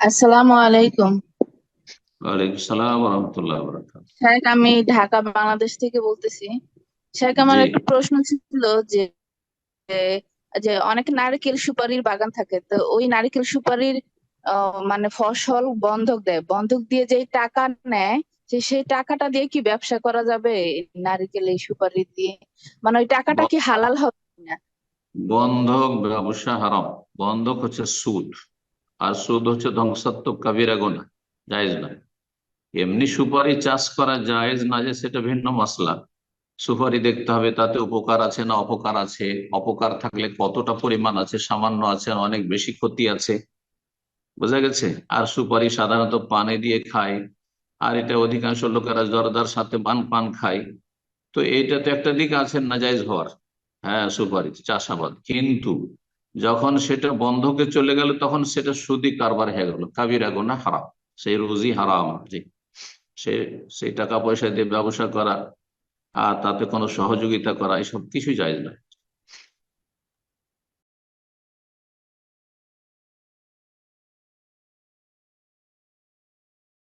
আসসালামু আলাইকুম। ওয়ালাইকুম সালাম রহমতুল্লাহ শেখ আমি ঢাকা বাংলাদেশ থেকে বলতেছি। শেখ আমার একটা প্রশ্ন ছিল যে যে অনেক নারকেল সুপারির বাগান থাকে তো ওই নারকেল সুপারির মানে ফসল বন্ধক দেয়। বন্ধক দিয়ে যেই টাকা নেয় যে সেই টাকাটা দিয়ে কি ব্যবসা করা যাবে নারকেল এই সুপারি দিয়ে? মানে ওই টাকাটা কি হালাল হবে না বন্ধক ব্যবসা হারাম। বন্ধক হচ্ছে সুদ। আর সুদ হচ্ছে ধ্বংসাত্মক কাবিরা গোনা, জায়েজ না এমনি সুপারি চাষ করা জায়েজ না যে সেটা ভিন্ন মশলা। সুপারি দেখতে হবে তাতে উপকার আছে না অপকার আছে। অপকার থাকলে কতটা পরিমাণ আছে, সামান্য আছে অনেক বেশি ক্ষতি আছে। বোঝা গেছে? আর সুপারি সাধারণত পানে দিয়ে খায়, আর এটা অধিকাংশ লোকেরা জর্দার সাথে পান পান খায়। তো এইটা তো একটা দিক আছে নাজাইজ হওয়ার। হ্যাঁ সুপারি, চাষাবাদ। কিন্তু যখন সেটা বন্ধকে চলে গেল, তখন সেটা সুদি কারবার হয়ে গেল। কাবিরা গোনা হারাম। সেই রুজি হারাম জি সে, সেই টাকা পয়সা দিয়ে ব্যবসা করা, আর তাতে কোনো সহযোগিতা করা, এসব কিছু যায় না